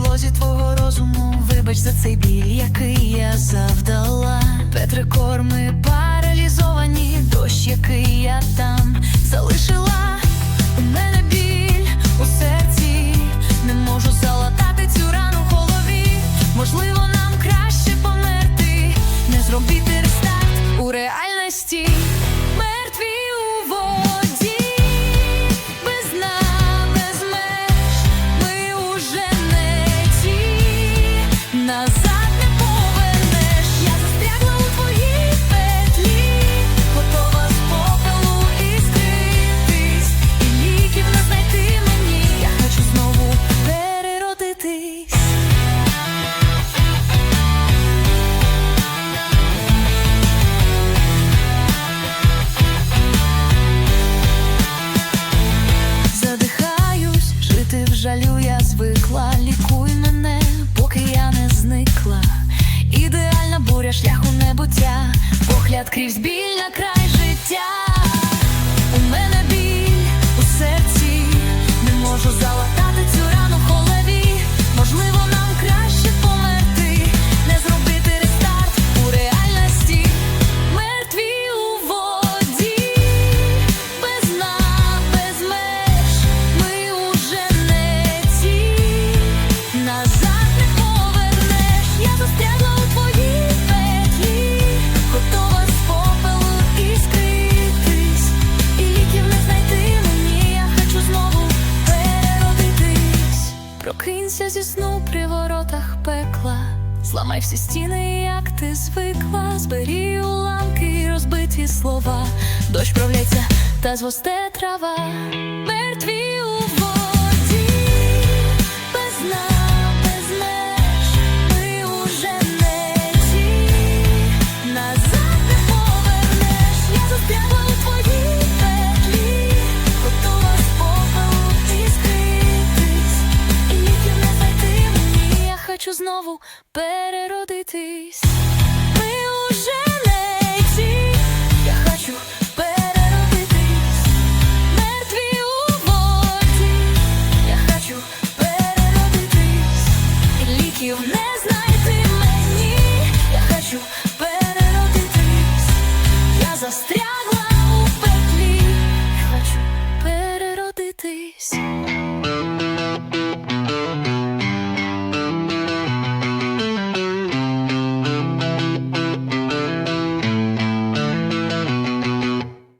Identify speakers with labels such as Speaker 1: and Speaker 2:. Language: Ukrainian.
Speaker 1: підлозі твого розуму. Вибач за цей біль, який я завдала. Петри корми паралізовані, дощ, який я там шляху небуття, погляд крізь біль на край життя. Прокинься зі сну при воротах пекла, зламай всі стіни, як ти звикла, збери уламки, розбиті слова, дощ правляться та звосте трава. Мертві знову переродитись. Ми уже не я хочу переродитись, мертві у воді, я хочу переродитись, ліків не.